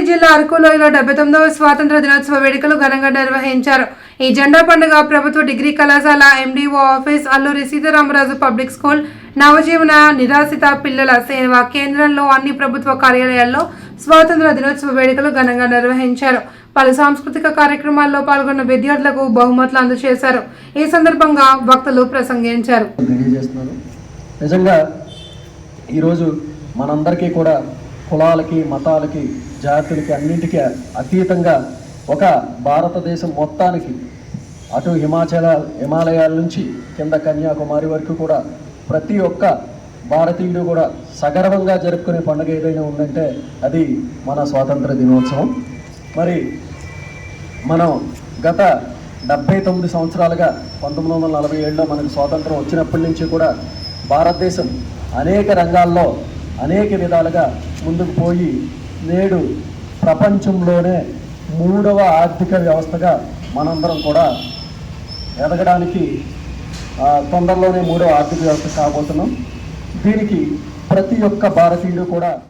రంగారెడ్డి జిల్లా అరకులోయలో డెబ్బై తొమ్మిదవ స్వాతంత్ర దినోత్సవ వేడుకలు ఘనంగా నిర్వహించారు. ఈ జెండా పండుగ ప్రభుత్వ డిగ్రీ కళాశాల MDO office Alluri Sitaramaraju public school నవజీవన నిరాశిత పిల్లల సేవా కేంద్రంలో అన్ని ప్రభుత్వ కార్యాలయాల్లో స్వాతంత్ర దినోత్సవ వేడుకలు ఘనంగా నిర్వహించారు. పలు సాంస్కృతిక కార్యక్రమాల్లో పాల్గొన్న విద్యార్థులకు బహుమతులు అందజేశారు. ఈ సందర్భంగా వక్తలు ప్రసంగించారు. నిజంగా ఈరోజు మనందరికీ కూడా కులాలకి మతాలకి జాతులకి అన్నింటికీ అతీతంగా ఒక భారతదేశం మొత్తానికి అటు హిమాచల హిమాలయాల నుంచి కింద కన్యాకుమారి వరకు కూడా ప్రతి ఒక్క భారతీయుడు కూడా సగర్వంగా జరుపుకునే పండుగ ఏదైనా ఉందంటే అది మన స్వాతంత్ర దినోత్సవం. మరి మనం గత డెబ్బై తొమ్మిది సంవత్సరాలుగా పంతొమ్మిది వందల నలభై ఏడులో మనకు స్వాతంత్రం వచ్చినప్పటి నుంచి కూడా భారతదేశం అనేక రంగాల్లో అనేక విధాలుగా ముందుకు పోయి నేడు ప్రపంచంలోనే మూడవ ఆర్థిక వ్యవస్థగా మనందరం కూడా ఎదగడానికి తొందరలోనే మూడవ ఆర్థిక వ్యవస్థ కాబోతున్నాం. దీనికి ప్రతి ఒక్క భారతీయుడు కూడా